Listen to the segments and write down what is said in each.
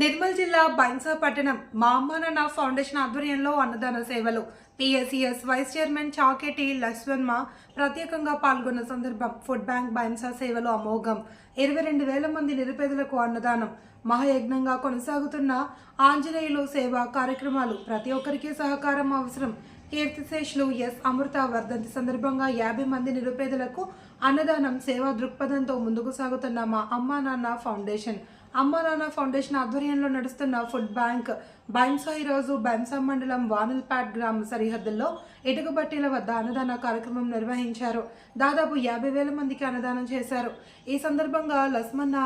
నిర్మల్ జిల్లా బైన్సా పట్టణం మా అమ్మ నాన్న ఫౌండేషన్ ఆధ్వర్యంలో అన్నదాన సేవలు. PSCS vice chairman Chaketi Lakshmanma ప్రత్యేకంగా పాల్గొన్న సందర్భం ఫుడ్ బ్యాంక్ బైన్సా సేవలు అమోఘం. ఇరవై రెండు వేల మంది నిరుపేదలకు అన్నదానం. మహాయజ్ఞంగా కొనసాగుతున్న ఆంజనేయులు సేవా కార్యక్రమాలు ప్రతి ఒక్కరికి సహకారం అవసరం. కీర్తిశేషులు ఎస్ అమృత వర్ధంతి సందర్భంగా యాభై మంది నిరుపేదలకు అన్నదానం సేవా దృక్పథంతో ముందుకు సాగుతున్న మా అమ్మా నాన్న ఫౌండేషన్. అమ్మా నాన్న ఫౌండేషన్ ఆధ్వర్యంలో నడుస్తున్న ఫుడ్ బ్యాంక్ బైన్సా ఈరోజు బైన్సా మండలం వానల్పాడ్ గ్రామ సరిహద్దుల్లో ఇటుకబట్టీల వద్ద అన్నదాన కార్యక్రమం నిర్వహించారు. దాదాపు యాభై వేల మందికి అన్నదానం చేశారు. ఈ సందర్భంగా లస్మన్న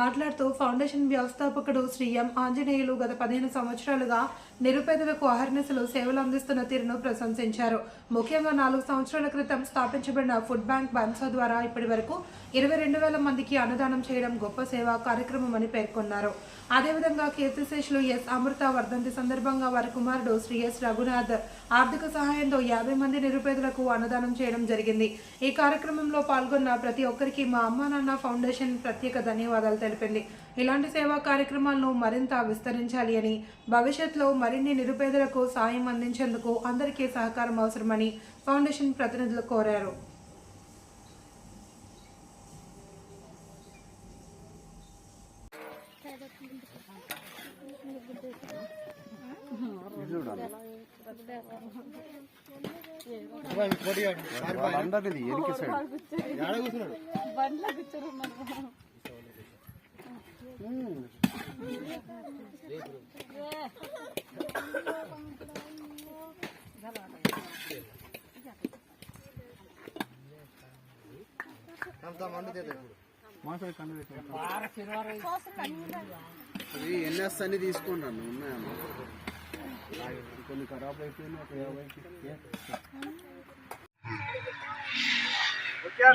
మాట్లాడుతూ ఫౌండేషన్ వ్యవస్థాపకుడు శ్రీ ఎం ఆంజనేయులు గత పదిహేను సంవత్సరాలుగా నిరుపేదలకు అహర్నిశలు సేవలు అందిస్తున్న తీరును ప్రశంసించారు. ముఖ్యంగా నాలుగు సంవత్సరాల క్రితం స్థాపించబడిన ఫుడ్ బ్యాంక్ బైన్సా ద్వారా ఇప్పటి వరకు ఇరవై రెండు వేల మందికి అన్నదానం చేయడం గొప్ప సేవా కార్యక్రమం అని పేర్కొన్నారు. అదేవిధంగా కీర్తిశేషులు ఎస్. అమృత వర్ధంతి సందర్భంగా వారి కుమారుడు శ్రీ ఎస్. రఘునాథ్ ఆర్థిక సహాయంతో యాభై మంది నిరుపేదలకు అన్నదానం చేయడం జరిగింది. ఈ కార్యక్రమంలో పాల్గొన్న ప్రతి ఒక్కరికి మా అమ్మా నాన్న ఫౌండేషన్ ప్రత్యేక ధన్యవాదాలు తెలిపింది. ఇలాంటి సేవా కార్యక్రమాలను మరింత విస్తరించాలి అని భవిష్యత్తులో మరిన్ని నిరుపేదలకు సాయం అందించేందుకు అందరికీ సహకారం అవసరమని ఫౌండేషన్ ప్రతినిధులు కోరారు. అందరిది ఎనికి సైడ్ బండ్లో కూర్చోరున్నారు అది ఎన్ఎస్ అని తీసుకున్నాను ఉన్నాయమ్మా కొన్ని ఖరాబ్ ఒక యాభైకి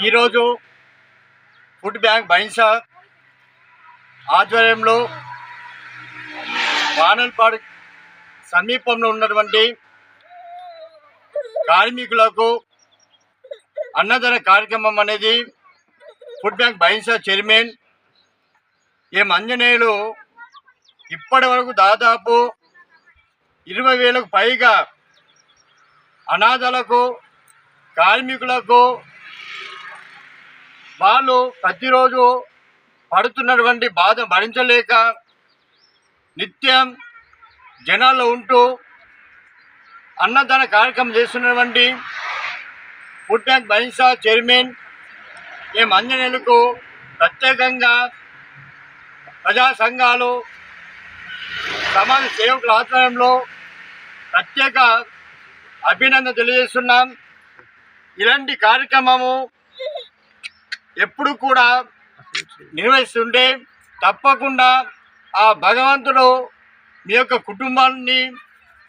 ఈరోజు ఫుడ్ బ్యాంక్ బైన్సా ఆధ్వర్యంలో వానల్పాడు సమీపంలో ఉన్నటువంటి కార్మికులకు అన్నదాన కార్యక్రమం అనేది ఫుడ్ బ్యాంక్ బైన్సా చైర్మన్. ఏం అంజనేయులు ఇప్పటి వరకు దాదాపు ఇరవై వేలకు పైగా అనాథలకు కార్మికులకు వాళ్ళు ప్రతిరోజు పడుతున్నటువంటి బాధ భరించలేక నిత్యం జనాల్లో ఉంటూ అన్నదాన కార్యక్రమం చేస్తున్నటువంటి ఫుడ్ బ్యాంక్ బైన్సా చైర్మన్ ఏ నెలకు ప్రత్యేకంగా ప్రజా సంఘాలు సమాజ సేవకుల ఆధ్వర్యంలో ప్రత్యేక అభినందన తెలియజేస్తున్నాం. ఇలాంటి కార్యక్రమము ఎప్పుడు కూడా నిర్వహిస్తుంటే తప్పకుండా ఆ భగవంతుడు మీ యొక్క కుటుంబాన్ని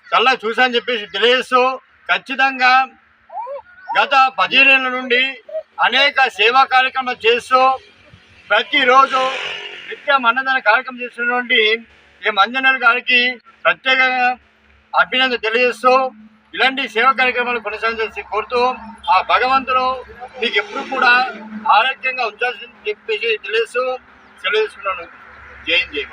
చల్ల చూసని చెప్పేసి తెలియజేస్తూ ఖచ్చితంగా గత పదిహేనేళ్ళ నుండి అనేక సేవా కార్యక్రమాలు చేస్తూ ప్రతిరోజు నిత్యం అన్నదాన కార్యక్రమం చేస్తున్నటువంటి ఈ మంజనల్ గారికి ప్రత్యేకంగా అభినందన తెలియజేస్తూ ఇలాంటి సేవా కార్యక్రమాలు కొనసాగించాల్సి కోరుతూ ఆ భగవంతుడు మీకు ఎప్పుడు కూడా ఆరోగ్యంగా ఉంచాల్సింది చెప్పేసి తెలియజేస్తూ తెలియజేస్తున్నాను జై జై